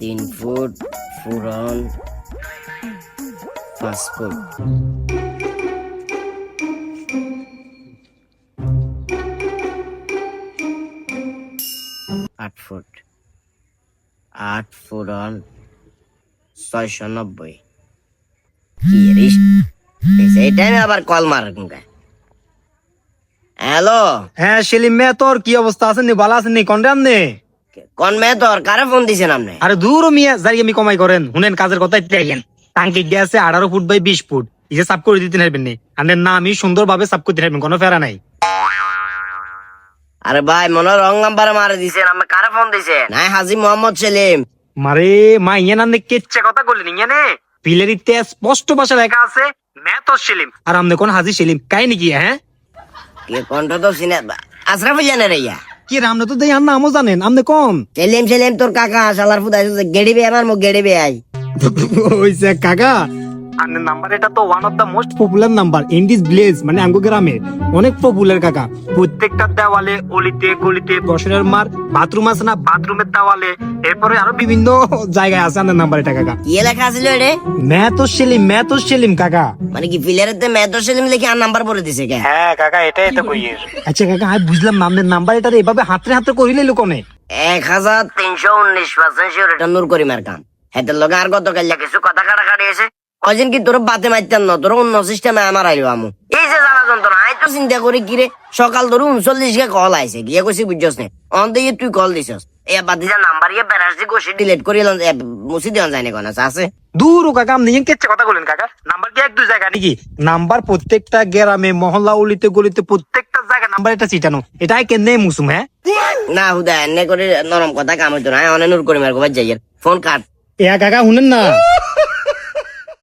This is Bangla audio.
তিন ফুট ফুরন পাঁচ ফুট। আট ফুট আট ফুরন ছয়শো নব্বই টাইমে আবার কল মার হ্যালো? হ্যাঁ সেলিম মেয়ে, তোর কি অবস্থা? আছেন ভালো আছেন কন্ডে আমনে কোন মেয়ে তোর কারে ফোন দিছেন আপনি? আরে দূর মিয়া যাই আমি কমাই করেন। শুনেন কাজের কথা দেখেন। টাঙ্কি গ্যাসে আঠারো ফুট বাই বিশ ফুট। ইসে সাফ করে দিতে পারবেন নি। আপনার নামই সুন্দর ভাবে সাফ করতে পারবেন কোনো ফেরা নাই। আরে ভাই মনে রং নাম্বার মারে দিছেন আমি কারে ফোন দিছেন? নাই হাজি মোহাম্মদ সেলিম। মারে মা ইয়ে নামনে কেচ্ছে কথা বললেন ইয়ে নে পিলারিতে স্পষ্ট ভাষা লেখা আছে মেয়ে তোর সেলিম। আর আমনে কোন হাজি সেলিম? কাই নাকি হ্যাঁ? কে কণ্ঠ তো সিনে আশরাফ জানে রে ইয়া। কি রামনা তো দেই আর নামও জানেন। আমনে কম সেলিম সেলেম তোর কাকা শালার ফুদাই গেড়ি বে আমার মুখ গেড়ি বে আই ওইসে কাকা আপনার নাম্বার এটা তো one of the most popular number in this village মানে আমগো গ্রামে। অনেক পপুলার কাকা। প্রত্যেকটা দেওয়ালে অলিতে গলিতে বসনের মার বাথরুম আছে না বাথরুমের দেওয়ালে। এরপরে আরও বিভিন্ন জায়গায় আছে নাম্বার এটা কাকা। কি লেখা আছিল রে ম্যাথ সেলিম ম্যাথ সেলিম কাকা। মানে কি তে সেলিম লিখে আর নাম্বার বলে দিছে কে? হ্যাঁ কাকা এটাই তো কইয়ের আচ্ছা কাকা আমি বুঝলাম না নাম্বার এটা এভাবে হাতে হাতে করিলে লোকনে। এক হাজার তিনশো উনিশ পার্সেন্ট শিওর এটা নূর করিমার কাম। হেতের লগে আর কত কাল্লা কিছু কথা কাটা কাটি আছে কয়জন কি তোর বাতে মারতেন না? তোর অন্য সিস্টেমে আমার আইলো আমু। এই যে জ্বালা যন্ত্রণা? আই তো চিন্তা করি কি রে সকাল ধরে উনচল্লিশ কে কল আইছে গিয়ে কইছি বুঝছস নে অন দিয়ে তুই কল দিছস। এ বাদ দিয়ে নাম্বার ইয়ে বেরাস দিয়ে কষি ডিলিট করে এলাম এ, মুছি দেওয়া যায় না কোন আছে দূর কাকা আপনি কেচ্ছে কথা বলেন কাকা। নাম্বার কি এক দুই জায়গা নাকি? নাম্বার প্রত্যেকটা গ্রামে মহল্লা উলিতে গলিতে প্রত্যেকটা জায়গা নাম্বার এটা চিটানো এটাই কেনে মুসুম হ্যাঁ? না হুদা এনে করে নরম কথা কাম হইতো না অনে নূর করিমার গোবার যাই ফোন কাট। এ কাকা শুনেন না।